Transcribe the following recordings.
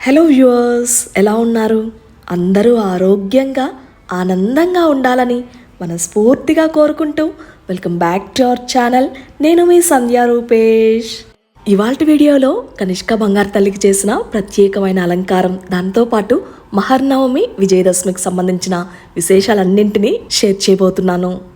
Hello viewers ఎలా ఉన్నారు? అందరూ ఆరోగ్యంగా ఆనందంగా ఉండాలని మనస్ఫూర్తిగా కోరుకుంటూ welcome back to our channel నేను మీ సంధ్యా రూపేష్. ఇవాళ వీడియోలో కనిష్క బంగారు తల్లికి చేసిన ప్రత్యేకమైన అలంకారం. దాంతోపాటు మహర్నవమి విజయదశమికి సంబంధించిన విశేషాలన్నింటినీ షేర్ చేయబోతున్నాను.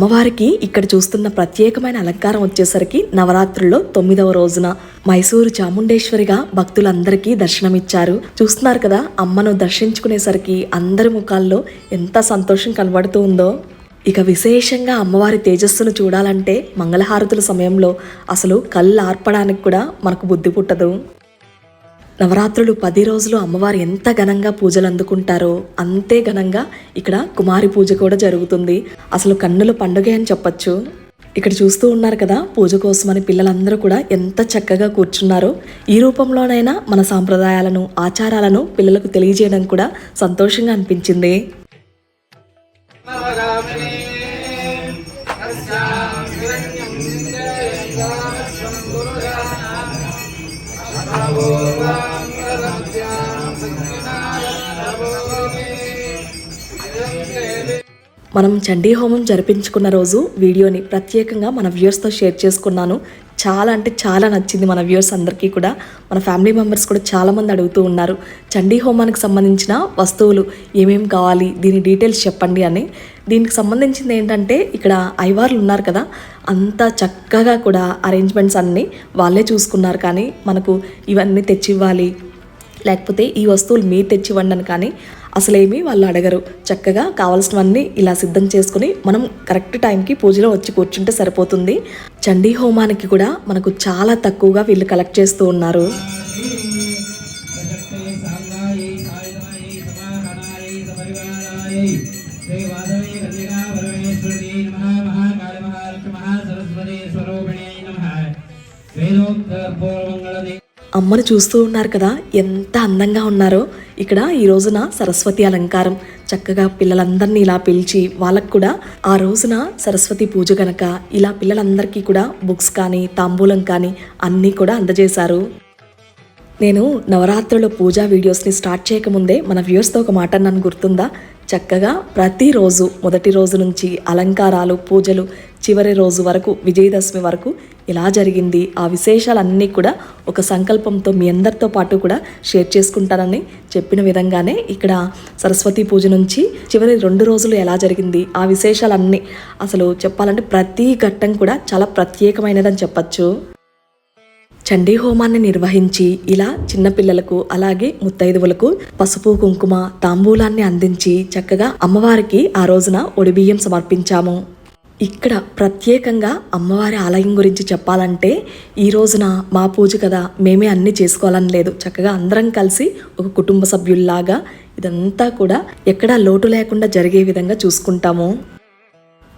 అమ్మవారికి ఇక్కడ చూస్తున్న ప్రత్యేకమైన అలంకారం వచ్చేసరికి నవరాత్రుల్లో తొమ్మిదవ రోజున. మైసూరు చాముండేశ్వరిగా భక్తులందరికీ దర్శనమిచ్చారు. చూస్తున్నారు కదా అమ్మను దర్శించుకునేసరికి అందరి ముఖాల్లో ఎంత సంతోషం కనబడుతూ ఉందో. ఇక విశేషంగా అమ్మవారి తేజస్సును చూడాలంటే మంగళహారతుల సమయంలో అసలు కళ్ళు ఆర్పడానికి కూడా మనకు బుద్ధి పుట్టదు. నవరాత్రులు పది రోజులు అమ్మవారు ఎంత ఘనంగా పూజలు అందుకుంటారో అంతే ఘనంగా ఇక్కడ కుమారి పూజ కూడా జరుగుతుంది. అసలు కన్నుల పండుగ అని చెప్పొచ్చు. ఇక్కడ చూస్తూ ఉన్నారు కదా పూజ కోసమని పిల్లలందరూ కూడా ఎంత చక్కగా కూర్చున్నారో. ఈ రూపంలోనైనా మన సాంప్రదాయాలను ఆచారాలను పిల్లలకు తెలియజేయడం కూడా సంతోషంగా అనిపించింది. మనం చండీ హోమం జరిపించుకున్న రోజు వీడియోని ప్రత్యేకంగా మన వ్యూయర్స్తో షేర్ చేసుకున్నాను. చాలా అంటే చాలా నచ్చింది మన వ్యూయర్స్ అందరికీ కూడా. మన ఫ్యామిలీ మెంబర్స్ కూడా చాలామంది అడుగుతూ ఉన్నారు చండీ హోమానికి సంబంధించిన వస్తువులు ఏమేమి కావాలి దీని డీటెయిల్స్ చెప్పండి అని. దీనికి సంబంధించింది ఏంటంటే ఇక్కడ ఐవార్లు ఉన్నారు కదా అంత చక్కగా కూడా అరేంజ్మెంట్స్ అన్నీ వాళ్ళే చూసుకున్నారు కానీ మనకు ఇవన్నీ తెచ్చివ్వాలి. లేకపోతే ఈ వస్తువులు మీరు తెచ్చివ్వండి అని కానీ అసలేమీ వాళ్ళు అడగరు. చక్కగా కావాల్సినవన్నీ ఇలా సిద్ధం చేసుకుని మనం కరెక్ట్ టైంకి పూజలో వచ్చి కూర్చుంటే సరిపోతుంది. చండీ హోమానికి కూడా మనకు చాలా తక్కువగా వీళ్ళు కలెక్ట్ చేస్తూ ఉన్నారు. అమ్మను చూస్తూ ఉన్నారు కదా ఎంత అందంగా ఉన్నారో. ఇక్కడ ఈ రోజున సరస్వతి అలంకారం. చక్కగా పిల్లలందరినీ ఇలా పిలిచి వాళ్ళకు కూడా ఆ రోజున సరస్వతి పూజ గనక ఇలా పిల్లలందరికీ కూడా బుక్స్ కానీ తాంబూలం కానీ అన్నీ కూడా అందజేశారు. నేను నవరాత్రుల పూజా వీడియోస్ని స్టార్ట్ చేయకముందే మన వ్యూవర్స్తో ఒక మాట నన్ను గుర్తుందా? చక్కగా ప్రతిరోజు మొదటి రోజు నుంచి అలంకారాలు పూజలు చివరి రోజు వరకు విజయదశమి వరకు ఎలా జరిగింది. ఆ విశేషాలన్నీ కూడా ఒక సంకల్పంతో మీ అందరితో పాటు కూడా షేర్ చేసుకుంటానని చెప్పిన విధంగానే ఇక్కడ సరస్వతి పూజ నుంచి చివరి రెండు రోజులు ఎలా జరిగింది ఆ విశేషాలన్నీ అసలు చెప్పాలంటే ప్రతి ఘట్టం కూడా చాలా ప్రత్యేకమైనదని చెప్పచ్చు. చండీ హోమాన్ని నిర్వహించి ఇలా చిన్నపిల్లలకు అలాగే ముత్తైదువులకు పసుపు కుంకుమ తాంబూలాన్ని అందించి చక్కగా అమ్మవారికి ఆ రోజున ఒడిబియ్యం సమర్పించాము. ఇక్కడ ప్రత్యేకంగా అమ్మవారి ఆలయం గురించి చెప్పాలంటే ఈ రోజున మా పూజ కదా మేమే అన్ని చేసుకోవాలని లేదు. చక్కగా అందరం కలిసి ఒక కుటుంబ సభ్యుల్లాగా ఇదంతా కూడా ఎక్కడా లోటు లేకుండా జరిగే విధంగా చూసుకుంటాము.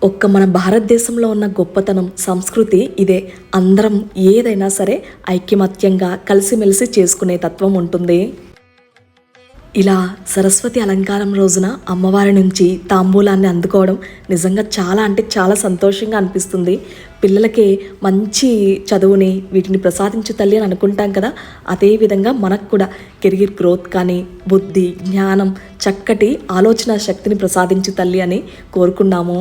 ఒక్క మన భారతదేశంలో ఉన్న గొప్పతనం సంస్కృతి ఇదే. అందరం ఏదైనా సరే ఐక్యమత్యంగా కలిసిమెలిసి చేసుకునే తత్వం ఉంటుంది. ఇలా సరస్వతి అలంకారం రోజున అమ్మవారి నుంచి తాంబూలాన్ని అందుకోవడం నిజంగా చాలా అంటే చాలా సంతోషంగా అనిపిస్తుంది. పిల్లలకి మంచి చదువుని వీటిని ప్రసాదించు తల్లి అని అనుకుంటాం కదా అదే విధంగా మనకు కూడా కెరీర్ గ్రోత్ కానీ బుద్ధి జ్ఞానం చక్కటి ఆలోచన శక్తిని ప్రసాదించు తల్లి అని కోరుకున్నాము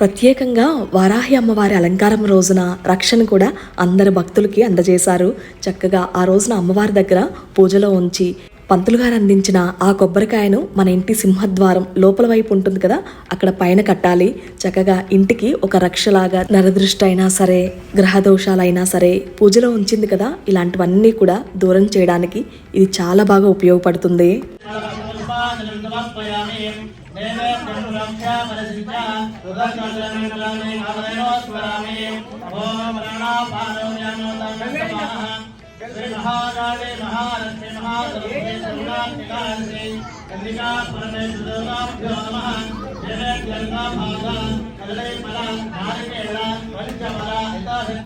ప్రత్యేకంగా వారాహి అమ్మవారి అలంకారం రోజున రక్షణ కూడా అందరి భక్తులకి అందజేశారు. చక్కగా ఆ రోజున అమ్మవారి దగ్గర పూజలో ఉంచి పంతులు గారు అందించిన ఆ కొబ్బరికాయను మన ఇంటి సింహద్వారం లోపల వైపు ఉంటుంది కదా అక్కడ పైన కట్టాలి. చక్కగా ఇంటికి ఒక రక్షలాగా నరదృష్టి అయినా సరే గ్రహదోషాలైనా సరే పూజలో ఉంచింది కదా ఇలాంటివన్నీ కూడా దూరం చేయడానికి ఇది చాలా బాగా ఉపయోగపడుతుంది. ఓం ప్రాణాపానోద్యానో తంగమాః శ్రీ మహాకాళి మహాలక్ష్మి మహాసరస్వతి సర్వాత్మికాశ్రీ కందికా పరమేశ్వరాభ్యో నమః. నైవేద్యం భాగ కదలై ఫల నారికేళ పంచఫల వీళ్ళని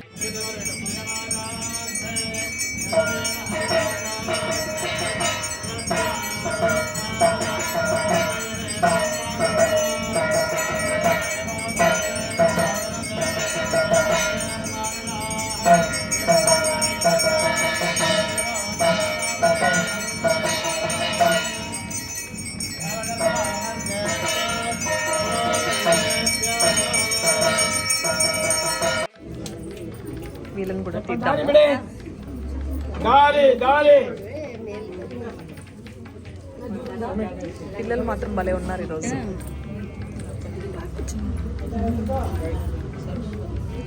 పిల్లలు మాత్రం భలే ఉన్నారు ఈరోజు.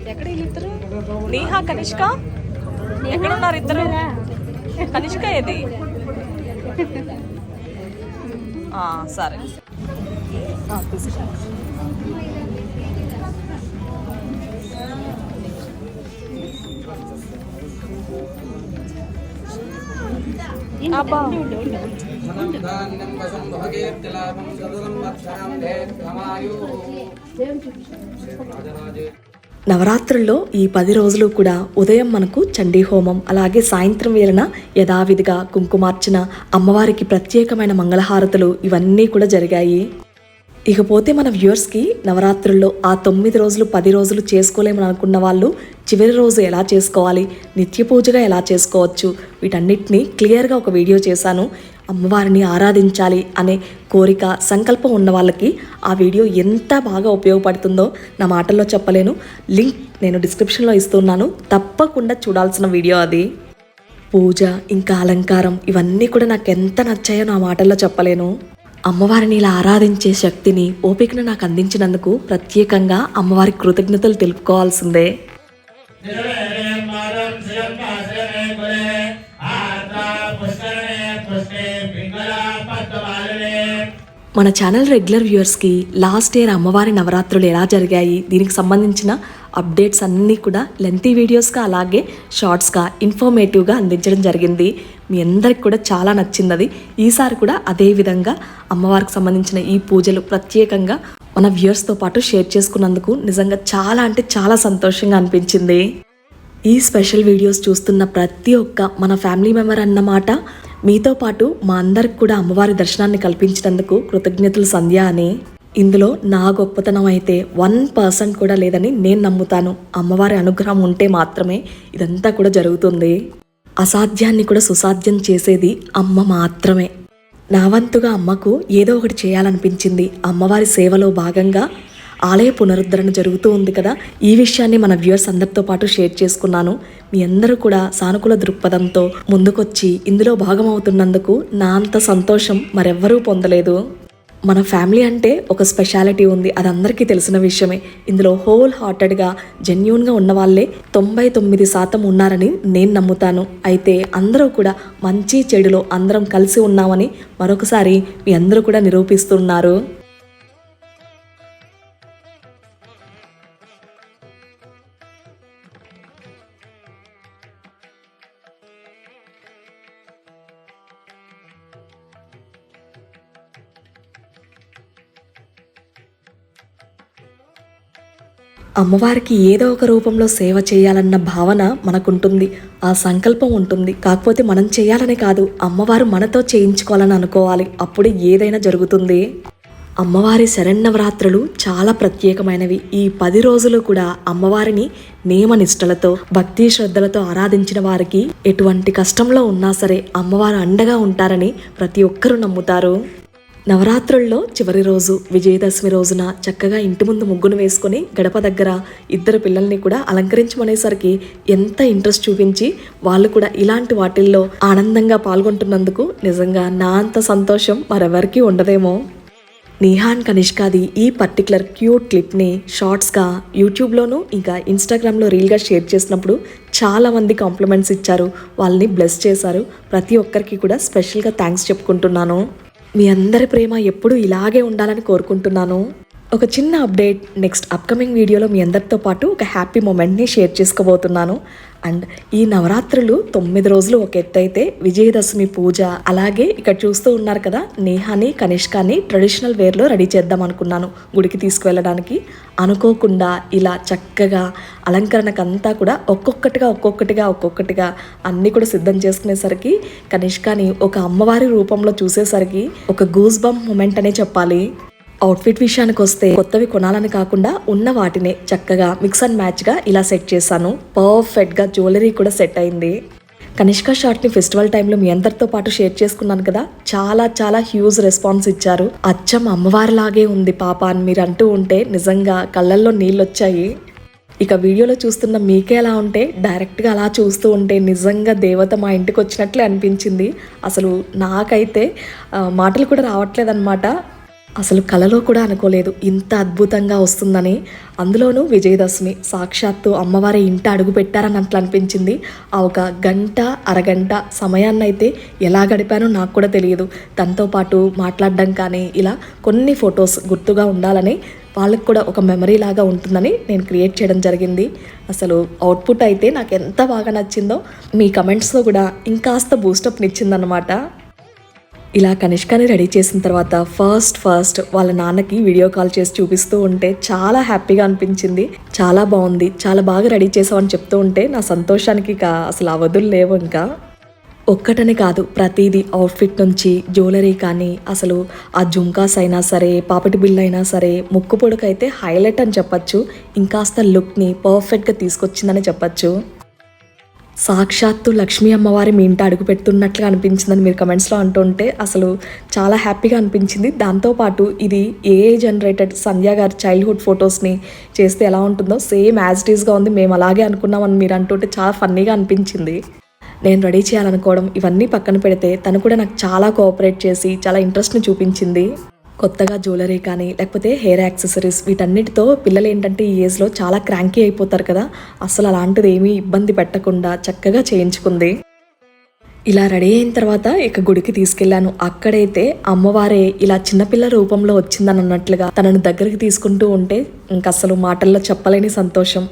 ఎక్కడ వీళ్ళిద్దరు నీహా కనిష్క? ఎక్కడ ఉన్నారు ఇద్దరు? కనిష్క ఏది? సరే. అబ్బా. నవరాత్రుల్లో ఈ పది రోజులు కూడా ఉదయం మనకు చండీ హోమం అలాగే సాయంత్రం వేళన యథావిధిగా కుంకుమార్చన అమ్మవారికి ప్రత్యేకమైన మంగళహారతులు ఇవన్నీ కూడా జరిగాయి. ఇకపోతే మన వ్యూవర్స్కి నవరాత్రుల్లో ఆ తొమ్మిది రోజులు పది రోజులు చేసుకోలేమని అనుకున్న వాళ్ళు చివరి రోజు ఎలా చేసుకోవాలి నిత్య పూజగా ఎలా చేసుకోవచ్చు వీటన్నిటిని క్లియర్గా ఒక వీడియో చేశాను. అమ్మవారిని ఆరాధించాలి అనే కోరిక సంకల్పం ఉన్న వాళ్ళకి ఆ వీడియో ఎంత బాగా ఉపయోగపడుతుందో నా మాటల్లో చెప్పలేను. లింక్ నేను డిస్క్రిప్షన్లో ఇస్తున్నాను. తప్పకుండా చూడాల్సిన వీడియో అది. పూజ ఇంకా అలంకారం ఇవన్నీ కూడా నాకు ఎంత నచ్చాయో నా మాటల్లో చెప్పలేను. అమ్మవారిని ఇలా ఆరాధించే శక్తిని ఓపికను నాకు అందించినందుకు ప్రత్యేకంగా అమ్మవారి కృతజ్ఞతలు తెలుపుకోవాల్సిందే. మన ఛానల్ రెగ్యులర్ వ్యూవర్స్కి లాస్ట్ ఇయర్ అమ్మవారి నవరాత్రులు ఎలా జరిగాయి దీనికి సంబంధించిన అప్డేట్స్ అన్నీ కూడా లెంతీ వీడియోస్గా అలాగే షార్ట్స్గా ఇన్ఫర్మేటివ్గా అందించడం జరిగింది. మీ అందరికి కూడా చాలా నచ్చింది అది ఈసారి కూడా అదే విధంగా అమ్మవారికి సంబంధించిన ఈ పూజలు ప్రత్యేకంగా మన వ్యూయర్స్తో పాటు షేర్ చేసుకున్నందుకు నిజంగా చాలా అంటే చాలా సంతోషంగా అనిపించింది. ఈ స్పెషల్ వీడియోస్ చూస్తున్న ప్రతి ఒక్క మన ఫ్యామిలీ మెంబర్ అన్నమాట మీతో పాటు మా అందరికి కూడా అమ్మవారి దర్శనాన్ని కల్పించినందుకు కృతజ్ఞతలు సంధ్య అని. ఇందులో నా గొప్పతనం అయితే వన్ పర్సెంట్ కూడా లేదని నేను నమ్ముతాను. అమ్మవారి అనుగ్రహం ఉంటే మాత్రమే ఇదంతా కూడా జరుగుతుంది. అసాధ్యాన్ని కూడా సుసాధ్యం చేసేది అమ్మ మాత్రమే. నా వంతుగా అమ్మకు ఏదో ఒకటి చేయాలనిపించింది. అమ్మవారి సేవలో భాగంగా ఆలయ పునరుద్ధరణ జరుగుతూ ఉంది కదా. ఈ విషయాన్ని మన వ్యూవర్స్ అందరితో పాటు షేర్ చేసుకున్నాను. మీ అందరూ కూడా సానుకూల దృక్పథంతో ముందుకొచ్చి ఇందులో భాగమవుతున్నందుకు నా అంత సంతోషం మరెవ్వరూ పొందలేదు. మన ఫ్యామిలీ అంటే ఒక స్పెషాలిటీ ఉంది. అది అందరికీ తెలిసిన విషయమే. ఇందులో హోల్ హార్టెడ్గా జెన్యున్గా ఉన్న వాళ్ళే తొంభై తొమ్మిది శాతం ఉన్నారని నేను నమ్ముతాను. అయితే అందరూ కూడా మంచి చెడులో అందరం కలిసి ఉన్నామని మరొకసారి మీ అందరూ కూడా నిరూపిస్తున్నారు. అమ్మవారికి ఏదో ఒక రూపంలో సేవ చేయాలన్న భావన మనకుంటుంది. ఆ సంకల్పం ఉంటుంది. కాకపోతే మనం చేయాలని కాదు అమ్మవారు మనతో చేయించుకోవాలని అనుకోవాలి. అప్పుడు ఏదైనా జరుగుతుంది. అమ్మవారి శరన్నవరాత్రులు చాలా ప్రత్యేకమైనవి. ఈ పది రోజులు కూడా అమ్మవారిని నియమనిష్టలతో భక్తి శ్రద్ధలతో ఆరాధించిన వారికి ఎటువంటి కష్టంలో ఉన్నా సరే అమ్మవారు అండగా ఉంటారని ప్రతి ఒక్కరూ నమ్ముతారు. నవరాత్రుల్లో చివరి రోజు విజయదశమి రోజున చక్కగా ఇంటి ముందు ముగ్గును వేసుకొని గడప దగ్గర ఇద్దరు పిల్లల్ని కూడా అలంకరించమనేసరికి ఎంత ఇంట్రెస్ట్ చూపించి వాళ్ళు కూడా ఇలాంటి వాటిల్లో ఆనందంగా పాల్గొంటున్నందుకు నిజంగా నా అంత సంతోషం మరెవరికీ ఉండదేమో. నిహాన్ కనిష్కాది ఈ పర్టికులర్ క్యూట్ క్లిప్ని షార్ట్స్గా యూట్యూబ్లోనూ ఇంకా ఇన్స్టాగ్రామ్లో రీల్గా షేర్ చేసినప్పుడు చాలా మంది కాంప్లిమెంట్స్ ఇచ్చారు. వాళ్ళని బ్లెస్ చేశారు. ప్రతి ఒక్కరికి కూడా స్పెషల్గా థ్యాంక్స్ చెప్పుకుంటున్నాను. మీ అందరి ప్రేమ ఎప్పుడూ ఇలాగే ఉండాలని కోరుకుంటున్నాను. ఒక చిన్న అప్డేట్ నెక్స్ట్ అప్కమింగ్ వీడియోలో మీ అందరితో పాటు ఒక హ్యాపీ మూమెంట్ని షేర్ చేసుకోబోతున్నాను. అండ్ ఈ నవరాత్రులు తొమ్మిది రోజులు ఒక ఎత్తు అయితే విజయదశమి పూజ అలాగే ఇక్కడ చూస్తూ ఉన్నారు కదా నేహాని కనిష్కాని ట్రెడిషనల్ వేర్లో రెడీ చేద్దాం అనుకున్నాను గుడికి తీసుకువెళ్ళడానికి. అనుకోకుండా ఇలా చక్కగా అలంకరణకంతా కూడా ఒక్కొక్కటిగా ఒక్కొక్కటిగా ఒక్కొక్కటిగా అన్నీ కూడా సిద్ధం చేసుకునేసరికి కనిష్కాని ఒక అమ్మవారి రూపంలో చూసేసరికి ఒక గూస్ బంప్ మూమెంట్ అనే చెప్పాలి. అవుట్ఫిట్ విషయానికి వస్తే కొత్తవి కొనాలని కాకుండా ఉన్న వాటినే చక్కగా మిక్స్ అండ్ మ్యాచ్గా ఇలా సెట్ చేశాను. పర్ఫెక్ట్గా జ్యువెలరీ కూడా సెట్ అయింది. కనిష్క షార్ట్ని ఫెస్టివల్ టైంలో మీ అందరితో పాటు షేర్ చేసుకున్నాను కదా? చాలా చాలా హ్యూజ్ రెస్పాన్స్ ఇచ్చారు. అచ్చం అమ్మవారిలాగే ఉంది పాప అని మీరు అంటూ ఉంటే నిజంగా కళ్ళల్లో నీళ్ళొచ్చాయి. ఇక వీడియోలో చూస్తున్న మీకే ఎలా ఉంటే డైరెక్ట్గా అలా చూస్తూ ఉంటే నిజంగా దేవత మా ఇంటికి వచ్చినట్లే అనిపించింది. అసలు నాకైతే మాటలు కూడా రావట్లేదన్నమాట. అసలు కలలో కూడా అనుకోలేదు. ఇంత అద్భుతంగా వస్తుందని. అందులోనూ విజయదశమి సాక్షాత్తు అమ్మవారి ఇంట అడుగు పెట్టారని అట్లా అనిపించింది. ఆ ఒక గంట అరగంట సమయాన్ని అయితే ఎలా గడిపానో నాకు కూడా తెలియదు. తనతో పాటు మాట్లాడడం కానీ ఇలా కొన్ని ఫొటోస్ గుర్తుగా ఉండాలని వాళ్ళకి కూడా ఒక మెమరీ లాగా ఉంటుందని నేను క్రియేట్ చేయడం జరిగింది. అసలు అవుట్పుట్ అయితే నాకు ఎంత బాగా నచ్చిందో మీ కమెంట్స్లో కూడా ఇంకాస్త బూస్టప్నిచ్చిందనమాట ఇలా కనిష్కాని రెడీ చేసిన తర్వాత ఫస్ట్ ఫస్ట్ వాళ్ళ నాన్నకి వీడియో కాల్ చేసి చూపిస్తూ ఉంటే చాలా హ్యాపీగా అనిపించింది. చాలా బాగుంది. చాలా బాగా రెడీ చేసామని చెప్తూ ఉంటే నా సంతోషానికి ఇక అసలు అవధులు లేవు ఇంకా. ఒక్కటని కాదు ప్రతిదీ అవుట్ఫిట్ నుంచి జ్యువెలరీ కానీ అసలు ఆ జుంకాస్ అయినా సరే పాపటి బిల్ అయినా సరే ముక్కు పొడుకైతే హైలైట్ అని చెప్పచ్చు. ఇంకాస్త లుక్ని పర్ఫెక్ట్గా తీసుకొచ్చిందని చెప్పచ్చు. సాక్షాత్తు లక్ష్మీ అమ్మవారి మీ ఇంట అడుగు పెడుతున్నట్లుగా అనిపించిందని మీరు కమెంట్స్లో అంటుంటే అసలు చాలా హ్యాపీగా అనిపించింది. దాంతోపాటు ఇది ఏఏ జనరేటెడ్ సంధ్య గారి చైల్డ్హుడ్ ఫొటోస్ని చేస్తే ఎలా ఉంటుందో సేమ్ యాజ్ ఇట్ ఉంది. మేము అలాగే అనుకున్నామని మీరు అంటుంటే చాలా ఫన్నీగా అనిపించింది. నేను రెడీ చేయాలనుకోవడం ఇవన్నీ పక్కన పెడితే తను కూడా నాకు చాలా కోఆపరేట్ చేసి చాలా ఇంట్రెస్ట్ని చూపించింది. కొత్తగా జ్యువెలరీ కానీ లేకపోతే హెయిర్ యాక్సెసరీస్ వీటన్నిటితో పిల్లలు ఏంటంటే ఈ ఏజ్లో చాలా క్రాంకీ అయిపోతారు కదా. అసలు అలాంటిది ఏమీ ఇబ్బంది పెట్టకుండా చక్కగా చేయించుకుంది. ఇలా రెడీ అయిన తర్వాత ఇక గుడికి తీసుకెళ్ళాను అక్కడైతే అమ్మవారే ఇలా చిన్నపిల్ల రూపంలో వచ్చిందని అన్నట్లుగా తనను దగ్గరికి తీసుకుంటూ ఉంటే ఇంక అసలు మాటల్లో చెప్పలేని సంతోషం.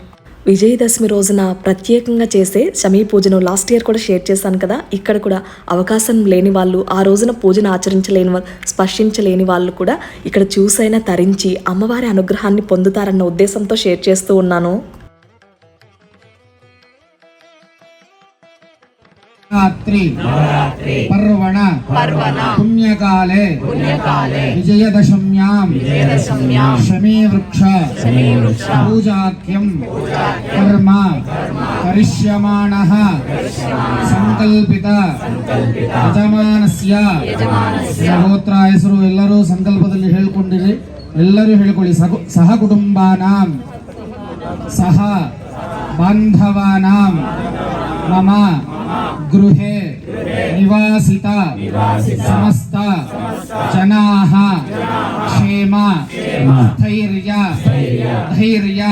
విజయదశమి రోజున ప్రత్యేకంగా చేసే శమీ పూజను లాస్ట్ ఇయర్ కూడా షేర్ చేశాను కదా. ఇక్కడ కూడా అవకాశం లేని వాళ్ళు ఆ రోజున పూజను ఆచరించలేని వాళ్ళు స్పర్శించలేని వాళ్ళు కూడా ఇక్కడ చూసైనా తరించి అమ్మవారి అనుగ్రహాన్ని పొందుతారన్న ఉద్దేశంతో షేర్ చేస్తూ ఉన్నాను. ರಾತ್ರಿ ಪರ್ವಣ. ಪುಣ್ಯಕಾಲೆ. ವಿಜಯದಶಮ್ಯಾಂ. ಶಮೀ ವೃಕ್ಷ ಪೂಜಾಖ್ಯಂ. ಕರ್ಮ. ಕರಿಷ್ಯಮಾಣ. ಸಂಕಲ್ಪಿತ. ಯಜಮಾನಸ್ಯ. ಗೋತ್ರ ಹೆಸರು ಎಲ್ಲರೂ ಸಂಕಲ್ಪದಲ್ಲಿ ಹೇಳಿಕೊಂಡಿರಿ. ಎಲ್ಲರೂ ಹೇಳ್ಕೊಳ್ಳಿ. ಸಹ ಕುಟುಂಬಾನಾಂ ಸಹ. బాంధవానా మమ గృహే నివాసిత సమస్త జనా క్షేమ ధైర్య ధైర్య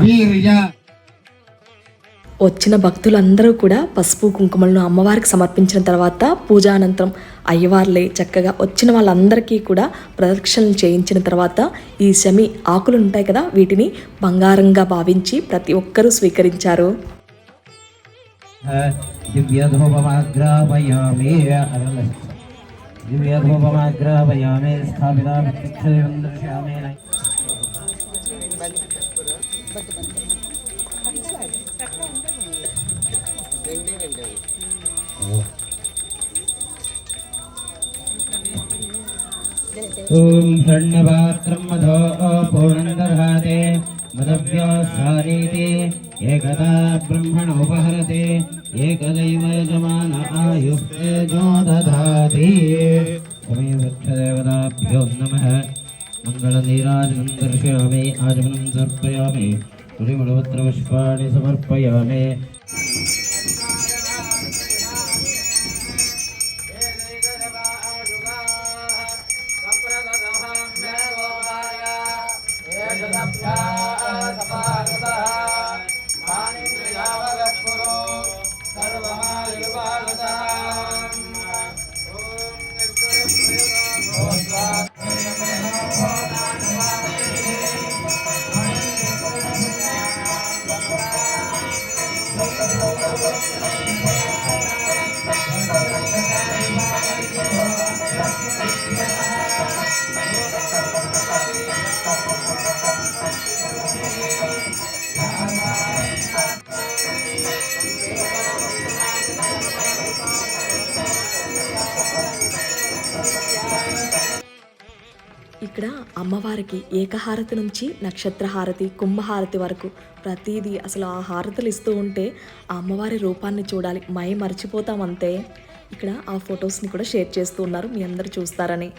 వీర్య వచ్చిన భక్తులందరూ కూడా పసుపు కుంకుమలను అమ్మవారికి సమర్పించిన తర్వాత పూజానంతరం అయ్యవార్లే చక్కగా వచ్చిన వాళ్ళందరికీ కూడా ప్రదక్షిణలు చేయించిన తర్వాత ఈ శమి ఆకులు ఉంటాయి కదా వీటిని బంగారంగా భావించి ప్రతి ఒక్కరూ స్వీకరించారు. దివ్యధూపమాగ్రాపయామే ॐ षण्णपात्रं मधो पूर्णन्दधाते एकदा ब्रह्मण उपहरते, एकदैव यजमान आयुक्ते जो दधाति ओमे वृक्षदेवताभ्यो नमः। मङ्गलनीराजनं दर्शयामि आजमनं समर्पयामि तुलिमुलपत्रपुष्पाणि समर्पयामि। అమ్మవారికి ఏకహారతి నుంచి నక్షత్రహారతి కుంభహారతి వరకు ప్రతిదీ అసలు ఆ హారతులు ఇస్తూ ఉంటే ఆ అమ్మవారి రూపాన్ని చూడాలి. మై మర్చిపోతాం అంతే. ఇక్కడ ఆ ఫొటోస్ని కూడా షేర్ చేస్తూ ఉన్నారు. మీ అందరూ చూస్తారని.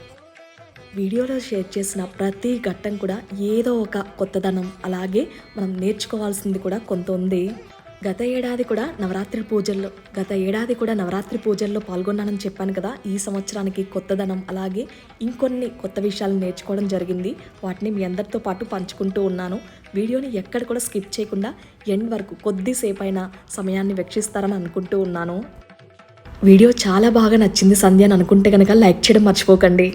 వీడియోలో షేర్ చేసిన ప్రతి ఘట్టం కూడా ఏదో ఒక కొత్తదనం. అలాగే మనం నేర్చుకోవాల్సింది కూడా కొంత ఉంది. గత ఏడాది కూడా నవరాత్రి పూజల్లో గత ఏడాది కూడా నవరాత్రి పూజల్లో పాల్గొన్నానని చెప్పాను కదా. ఈ సంవత్సరానికి కొత్తదనం అలాగే ఇంకొన్ని కొత్త విషయాలు నేర్చుకోవడం జరిగింది. వాటిని మీ అందరితో పాటు పంచుకుంటూ ఉన్నాను. వీడియోని ఎక్కడ కూడా స్కిప్ చేయకుండా ఎండ్ వరకు కొద్దిసేపు అయినా సమయాన్ని వీక్షిస్తారని అనుకుంటూ ఉన్నాను. వీడియో చాలా బాగా నచ్చింది సంధ్య అని అనుకుంటే కనుక లైక్ చేయడం మర్చిపోకండి.